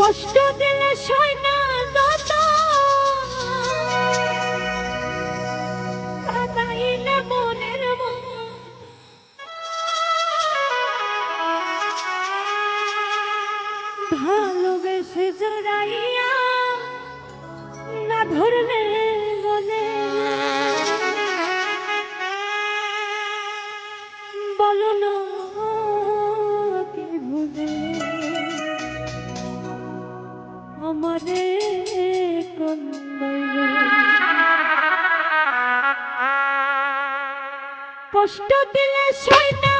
কষ্ট দিলে সই না যত কাঁদাইলে মনের মন। ভালোবেসে জড়াইয়া না ধরলে বলে। বলো না, কে ভুলে? আমারে কষ্ট দিলে সৈনা